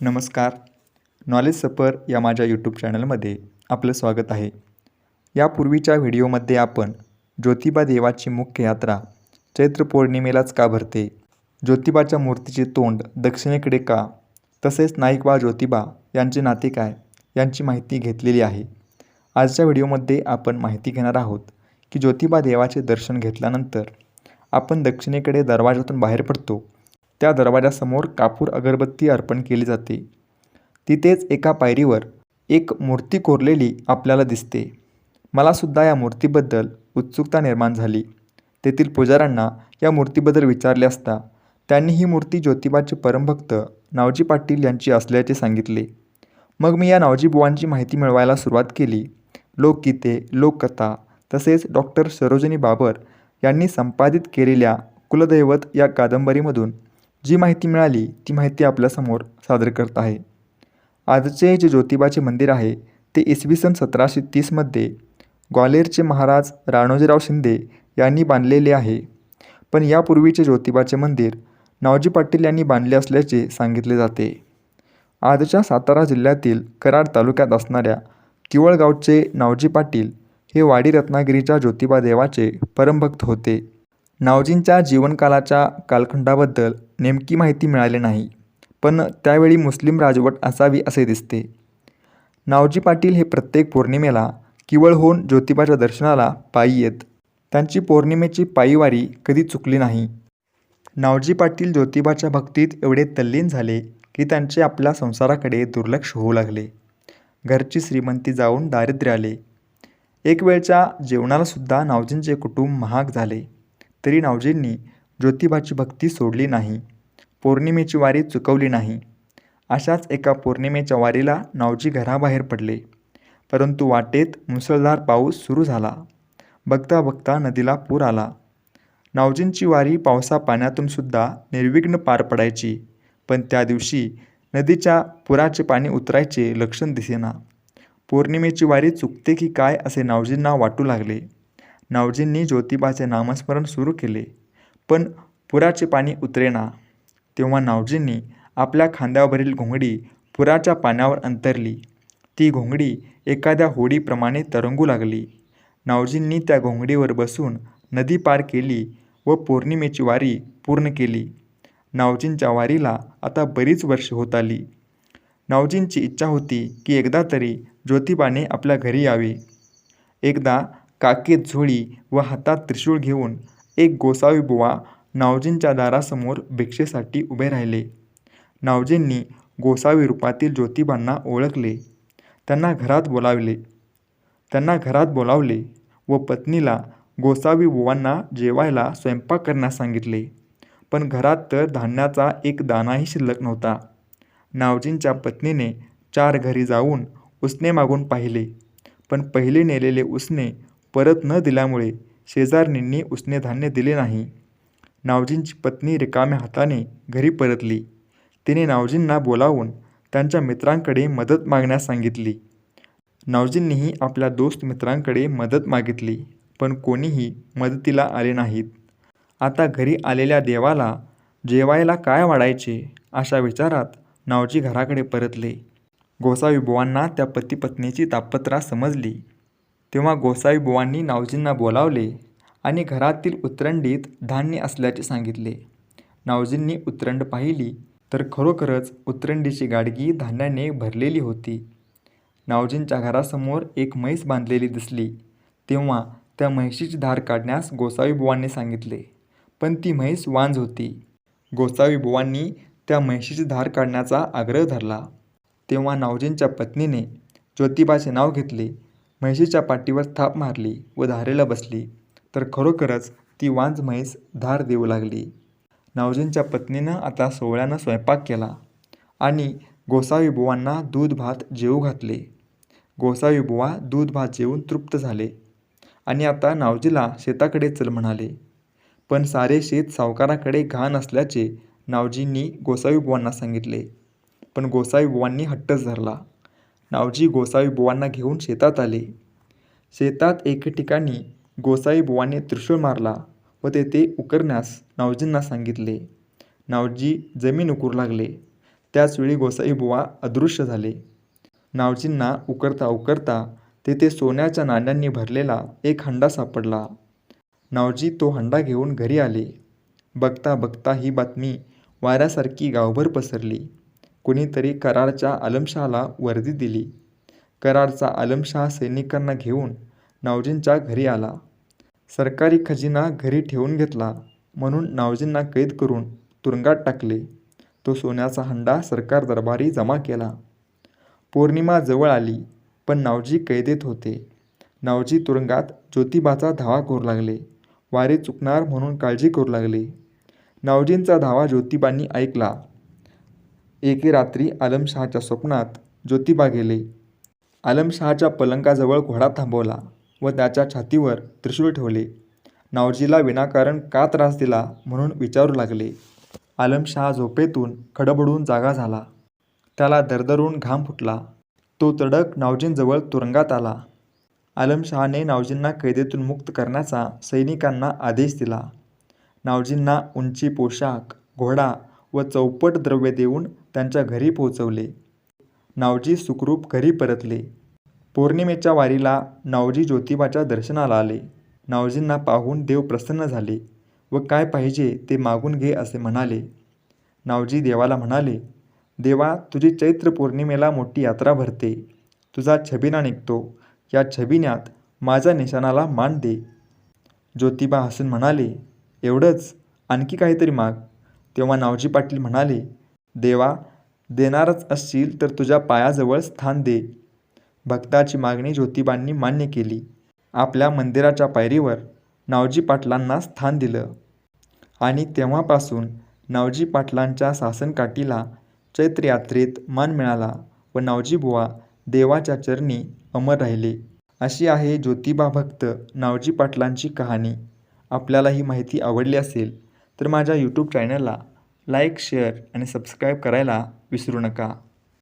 नमस्कार. नॉलेज सफर या माझ्या यूट्यूब चॅनलमध्ये आपलं स्वागत आहे. यापूर्वीच्या व्हिडिओमध्ये आपण ज्योतिबा देवाची मुख्य यात्रा चैत्र पौर्णिमेलाच का भरते? ज्योतिबाच्या मूर्तीचे तोंड दक्षिणेकडे का? तसेच नाईकबा ज्योतिबा यांचे नाते काय? यांची माहिती घेतलेली आहे. आजच्या व्हिडिओमध्ये आपण माहिती घेणार आहोत की ज्योतिबा देवाचे दर्शन घेतल्यानंतर आपण दक्षिणेकडे दरवाजातून बाहेर पडतो त्या दरवाजासमोर कापूर अगरबत्ती अर्पण केली जाते. तिथेच एका पायरीवर एक मूर्ती कोरलेली आपल्याला दिसते. मलासुद्धा या मूर्तीबद्दल उत्सुकता निर्माण झाली. तेथील पुजाऱ्यांना या मूर्तीबद्दल विचारले असता त्यांनी ही मूर्ती ज्योतिबाचे परमभक्त नावजी पाटील यांची असल्याचे सांगितले. मग मी या नावजी बुवांची माहिती मिळवायला सुरुवात केली. लोकगीते लोककथा तसेच डॉक्टर सरोजिनी बाबर यांनी संपादित केलेल्या कुलदैवत या कादंबरीमधून जी माहिती मिळाली ती माहिती आपल्यासमोर सादर करत आहे. आजचे जे ज्योतिबाचे मंदिर आहे ते इसवी सन सतराशे तीसमध्ये ग्वालेरचे महाराज राणोजीराव शिंदे यांनी बांधलेले आहे. पण यापूर्वीचे ज्योतिबाचे मंदिर नावजी पाटील यांनी बांधले असल्याचे सांगितले जाते. आजच्या सातारा जिल्ह्यातील कराड तालुक्यात असणाऱ्या किवळगावचे नावजी पाटील हे वाडी रत्नागिरीच्या ज्योतिबा देवाचे परमभक्त होते. नावजींच्या जीवनकालाच्या कालखंडाबद्दल नेमकी माहिती मिळाली नाही पण त्यावेळी मुस्लिम राजवट असावी असे दिसते. नावजी पाटील हे प्रत्येक पौर्णिमेला किवळहून ज्योतिबाच्या दर्शनाला पायी येत. त्यांची पौर्णिमेची पायीवारी कधी चुकली नाही. नावजी पाटील ज्योतिबाच्या भक्तीत एवढे तल्लीन झाले की त्यांचे आपल्या संसाराकडे दुर्लक्ष होऊ लागले. घरची श्रीमंती जाऊन दारिद्र्य आले एक वेळच्या जेवणालासुद्धा नावजींचे कुटुंब महाग झाले. तरी नावजींनी ज्योतिबाची भक्ती सोडली नाही पौर्णिमेची वारी चुकवली नाही. अशाच एका पौर्णिमेच्या वारीला नावजी घराबाहेर पडले. परंतु वाटेत मुसळधार पाऊस सुरू झाला. बघता बघता नदीला पूर आला. नावजींची वारी पावसा पाण्यातून सुद्धा निर्विघ्न पार पडायची पण त्या दिवशी नदीच्या पुराचे पाणी उतरायचे लक्षण दिसेना. पौर्णिमेची वारी चुकते की काय असे नावजींना वाटू लागले. नावजींनी ज्योतिबाचे नामस्मरण सुरू केले. पण पुराचे पाणी उतरेना. तेव्हा नावजींनी आपल्या खांद्यावरील घोंगडी पुराच्या पाण्यावर अंतरली. ती घोंगडी एखाद्या होडीप्रमाणे तरंगू लागली. नावजींनी त्या घोंगडीवर बसून नदी पार केली व पौर्णिमेची वारी पूर्ण केली. नावजींच्या वारीला आता बरीच वर्षे होत आली. नावजींची इच्छा होती की एकदा तरी ज्योतिबाने आपल्या घरी यावे. एकदा काकेत झोळी व हातात त्रिशूळ घेऊन एक गोसावी बुवा नावजींच्या दारासमोर भिक्षेसाठी उभे राहिले. नावजींनी गोसावी रूपातील ज्योतिबांना ओळखले. त्यांना घरात बोलावले. त्यांना घरात बोलावले व पत्नीला गोसावी बुवांना जेवायला स्वयंपाक करण्यास सांगितले. पण घरात तर धान्याचा एक दाणाही शिल्लक नव्हता. नावजींच्या पत्नीने चार घरी जाऊन उसने मागून पाहिले. पण पहिले नेलेले उसने परत न दिल्यामुळे शेजारणींनी उसने धान्य दिले नाही. नावजींची पत्नी रिकाम्या हाताने घरी परतली. तिने नावजींना बोलावून त्यांच्या मित्रांकडे मदत मागण्यास सांगितली. नावजींनीही आपल्या दोस्त मित्रांकडे मदत मागितली पण कोणीही मदतीला आले नाहीत. आता घरी आलेल्या देवाला जेवायला काय वाढायचे अशा विचारात नावजी घराकडे परतले. गोसावी बुवांना त्या पतीपत्नीची तापत्रा समजली. तेव्हा गोसाईबुवांनी नावजींना बोलावले आणि घरातील उतरंडीत धान्य असल्याचे सांगितले. नावजींनी उतरंड पाहिली तर खरोखरच उतरंडीची गाडगी धान्याने भरलेली होती. नावजींच्या घरासमोर एक म्हैस बांधलेली दिसली. तेव्हा त्या म्हैशीची धार काढण्यास गोसाईबुवांनी सांगितले पण ती म्हैस वांज होती. गोसावीबुवांनी त्या म्हैशीची धार काढण्याचा आग्रह धरला. तेव्हा नावजींच्या पत्नीने ज्योतिबाचे नाव घेतले म्हैशीच्या पाठीवर थाप मारली व धारेला बसली. तर खरोखरच ती वांज म्हैस धार देऊ लागली. नावजींच्या पत्नीनं आता सोहळ्यानं स्वयंपाक केला आणि गोसावीबुवांना दूध भात जेवू घातले. गोसावीबुवा दूध भात जेवून तृप्त झाले आणि आता नावजीला शेताकडे चल म्हणाले. पण सारे शेत सावकाराकडे घाण असल्याचे नावजींनी गोसावीबुवांना सांगितले. पण गोसावीबुवांनी हट्टच धरला. नावजी गोसावी बुवांना घेऊन शेतात आले. शेतात एके ठिकाणी गोसावी बुवांनी त्रिशूळ मारला व तेथे उकरण्यास नावजींना सांगितले. नावजी जमीन उकरू लागले. त्याचवेळी गोसाई बुवा अदृश्य झाले. नावजींना उकरता उकरता तेथे सोन्याच्या नाण्यांनी भरलेला एक हंडा सापडला. नावजी तो हंडा घेऊन घरी आले. बघता बघता ही बातमी वाऱ्यासारखी गावभर पसरली. कुणीतरी करारच्या आलमशहाला वर्दी दिली. करारचा आलमशहा सैनिकांना घेऊन नावजींच्या घरी आला. सरकारी खजिना घरी ठेवून घेतला म्हणून नावजींना कैद करून तुरुंगात टाकले. तो सोन्याचा हंडा सरकार दरबारी जमा केला. पौर्णिमा जवळ आली पण नावजी कैदेत होते. नावजी तुरुंगात ज्योतिबाचा धावा करू लागले. वारे चुकणार म्हणून काळजी करू लागले. नावजींचा धावा ज्योतिबांनी ऐकला. एके रात्री आलमशहाच्या स्वप्नात ज्योतिबा गेले. आलमशहाच्या पलंगाजवळ घोडा थांबवला व त्याच्या छातीवर त्रिशूळ ठेवले. नावजीला विनाकारण का त्रास दिला म्हणून विचारू लागले. आलमशहा झोपेतून खडबडून जागा झाला. त्याला दरदरून घाम फुटला. तो तडक नावजींजवळ तुरुंगात आला. आलमशहाने नावजींना कैदेतून मुक्त करण्याचा सैनिकांना आदेश दिला. नावजींना उंची पोशाख घोडा व चौपट द्रव्य देऊन त्यांच्या घरी पोहोचवले. नावजी सुखरूप घरी परतले. पौर्णिमेच्या वारीला नावजी ज्योतिबाच्या दर्शनाला आले. नावजींना पाहून देव प्रसन्न झाले व काय पाहिजे ते मागून घे असे म्हणाले. नावजी देवाला म्हणाले देवा तुझी चैत्र पौर्णिमेला मोठी यात्रा भरते. तुझा छबिना निघतो. या छबिन्यात माझ्या निशाणाला मान दे. ज्योतिबा हसून म्हणाले एवढंच. आणखी काहीतरी माग. तेव्हा नावजी पाटील म्हणाले देवा देणारच असशील तर तुझ्या पायाजवळ स्थान दे. भक्ताची मागणी ज्योतिबांनी मान्य केली. आपल्या मंदिराच्या पायरीवर नावजी पाटलांना स्थान दिलं. आणि तेव्हापासून नावजी पाटलांच्या सासनकाठीला चैत्र यात्रेत मान मिळाला व नावजी बुवा देवाच्या चरणी अमर राहिले. अशी आहे ज्योतिबा भक्त नावजी पाटलांची कहाणी. आपल्याला ही माहिती आवडली असेल तर माझ्या यूट्यूब चॅनलला लाईक शेअर आणि सबस्क्राईब करायला विसरू नका.